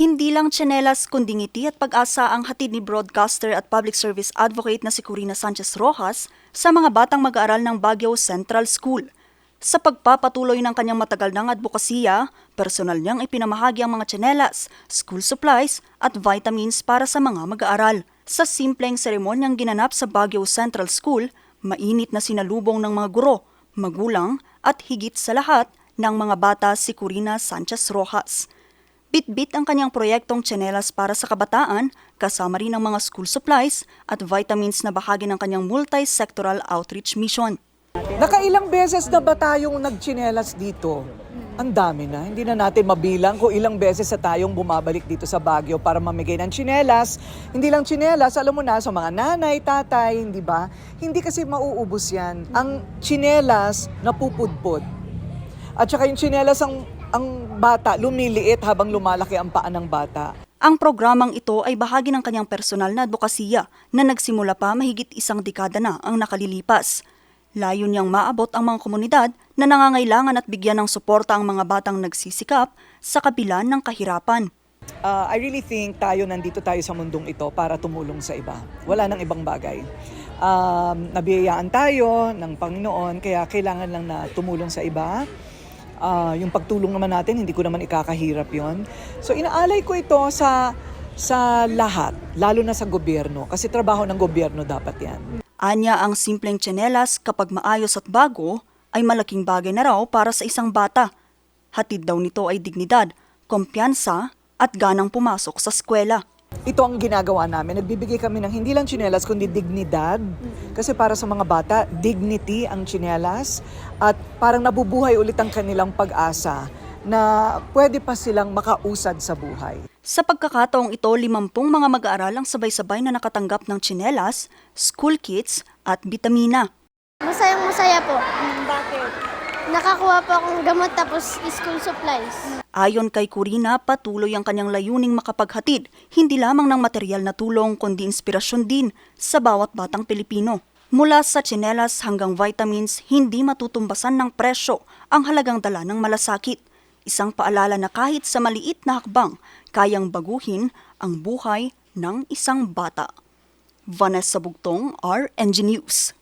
Hindi lang tsinelas kundi ngiti at pag-asa ang hatid ni broadcaster at public service advocate na si Corina Sanchez Rojas sa mga batang mag-aaral ng Baguio Central School. Sa pagpapatuloy ng kanyang matagal ng advokasya, personal niyang ipinamahagi ang mga tsinelas, school supplies at vitamins para sa mga mag-aaral. Sa simpleng seremonyang ginanap sa Baguio Central School, mainit na sinalubong ng mga guro, magulang at higit sa lahat ng mga bata si Corina Sanchez Rojas. Bitbit ang kanyang proyektong tsinelas para sa kabataan, kasama rin ang mga school supplies at vitamins na bahagi ng kanyang multi-sectoral outreach mission. Nakailang beses na ba tayong nagchinelas dito? Ang dami na. Hindi na natin mabilang kung ilang beses na tayong bumabalik dito sa Baguio para mamigay ng chinelas. Hindi lang chinelas, alam mo na, sa mga nanay, tatay, hindi ba? Hindi kasi mauubos yan. Ang chinelas, napupudpod. At saka yung chinelas, ang, ang bata, lumiliit habang lumalaki ang paa ng bata. Ang programang ito ay bahagi ng kanyang personal na advokasya na nagsimula pa mahigit isang dekada na ang nakalilipas. Layo niyang maabot ang mga komunidad na nangangailangan at bigyan ng suporta ang mga batang nagsisikap sa kabila ng kahirapan. Uh, I really think tayo nandito tayo sa mundong ito para tumulong sa iba. Wala nang ibang bagay. Um, nabiyayaan tayo ng Panginoon, kaya kailangan lang na tumulong sa iba. Uh, yung pagtulong naman natin, hindi ko naman ikakahirap yon. So inaalay ko ito sa sa lahat, lalo na sa gobyerno, kasi trabaho ng gobyerno dapat yan. Anya ang simpleng tsinelas kapag maayos at bago ay malaking bagay na raw para sa isang bata. Hatid daw nito ay dignidad, kumpiyansa at ganang pumasok sa eskwela. Ito ang ginagawa namin. Nagbibigay kami ng hindi lang tsinelas, kundi dignidad. Kasi para sa mga bata, dignity ang tsinelas. At parang nabubuhay ulit ang kanilang pag-asa na pwede pa silang makausad sa buhay. Sa pagkakataong ito, limampung mga mag-aaral ang sabay-sabay na nakatanggap ng tsinelas, school kits at bitamina. Masayang masaya po. Bakit? Nakakuha po akong gamot tapos school supplies. Ayon kay Corina, patuloy ang kanyang layuning makapaghatid, hindi lamang ng material na tulong kundi inspirasyon din sa bawat batang Pilipino. Mula sa tsinelas hanggang vitamins, hindi matutumbasan ng presyo ang halagang dala ng malasakit. Isang paalala na kahit sa maliit na hakbang, kayang baguhin ang buhay ng isang bata. Vanessa Bugtong, RNG News.